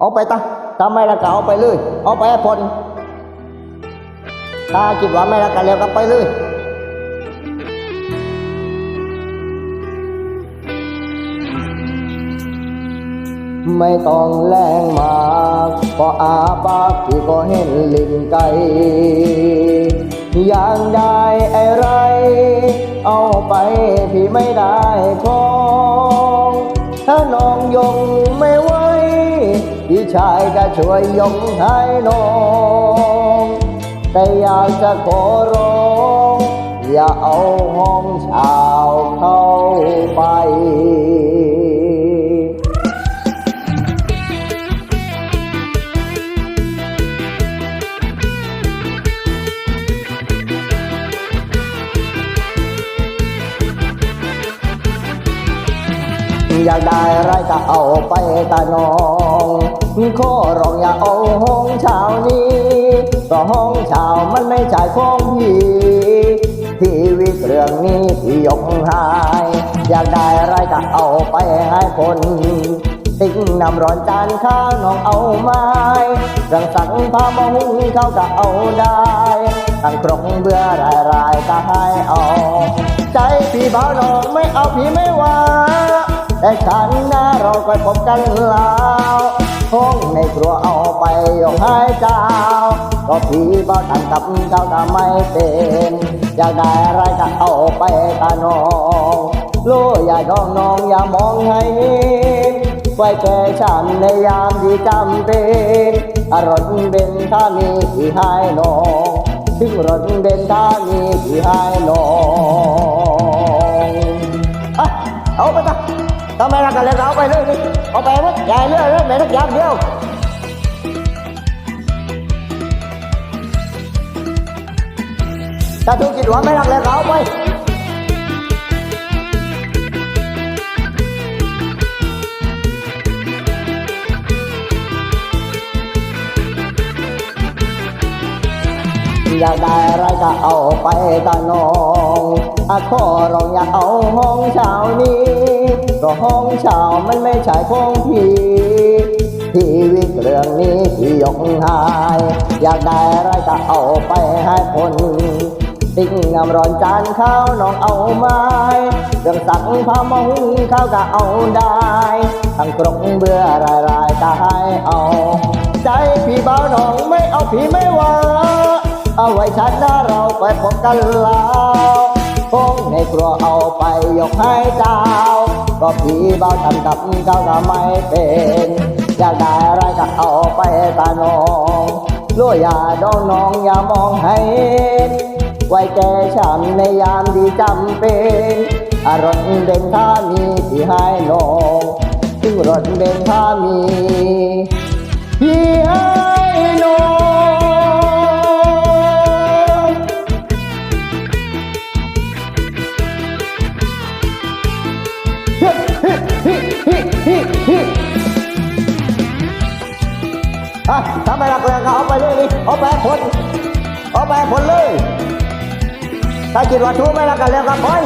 เอาไปตะถ้าไม่รักก็เอาไปเลย เอาไปให้พ้นถ้าคิดว่าไม่รักกันแล้วก็ไปเลยไม่ต้องแรงมากก็อาปากพี่ก็เห็นลิงไก่อย่างได้ไอ้ไร เอาไปพี่ไม่ได้ของ ถ้าน้องยงไม่ไหว พี่ชายก็ช่วยยงให้น้อง แต่อยากจะขอร้อง อย่าเอาห้องเช่าเข้าไปอยากได้ไรก็เอาไปตาน้อง ขอร้องอย่าเอาห้องเช่านี้เพราะห้องเช่ามันไม่ใช่ของพี่ทีวิตเรื่องนี้ที่ยกหาย อยากได้อะไรก็เอาไปให้คนติ้งน้ำร้อนจานข้าวน้องเอาไม้เรื่องสังพามาหุงเข้าก็เอาได้ตั้งครกเบื่อรายรายๆก็ให้เอา ใจพี่บ่าวน้องไม่เอาพี่ไม่ว่า แต่ฉันนะเราก็พบกันแล้ว ห้องในครัวเอาไปยกให้เจ้า ก็พี่บ่ทันกับเจ้าทำไม่เป็นอยากได้อะไรก็เอาไปตาน้องโลอย่าดองน้องอย่ามองให้ไว้แก่ฉันในยามที่จำเป็นอรมณ์เป็นถ้ามีที่ให้น้องถึงรถเป็นถ้ามีที่ให้น้องอะเอาไปจ้ะทำไมรักกันแล้วเอาไปเลยนี่ เอาไปหมดใหญ่เรื่อยเรื่อยไม่ทุกอย่างเดียวถ้าทุกคิดว่าไม่รักแล้วเอาไปอยากได้อะไรก็เอาไปตาน้อง อขอร้องอย่าเอาห้องเช่านี้ เพราะห้องเช่ามันไม่ใช่ของพี่ชีวิตเรื่องนี้ที่ยกหาย อยากได้อะไรก็เอาไปให้คนสิ่งน้ำร้อนจานข้าวน้องเอาไม้เรื่องสั่งพามาหุงข้าวก็เอาได้ทั้งกรงเบื่อรายรายก็ให้เอา ใจพี่บ่าวน้องไม่เอาพี่ไม่ว่า เอาไว้ชัดหน้าเราไปพบกันแล้ว คงในครัวเอาไปยกให้เจ้าก็พี่เบาทำกับเจ้าก็ไม่เป็น อยากได้อะไรก็เอาไปตาน้องรู้อย่าดองน้องอย่ามองให้เห็นไว้แก่ฉันในยามที่จำเป็น อารมณ์เด่นถ้ามีที่ให้น้องถึงรถเด่นถ้ามีที่ให้ ทำไมรักแรงก็เอาไปเลยนี่เอาไปผลเอาไปผลเลย ถ้าคิดว่าทูไม่รักกันแล้วก็ปล่อย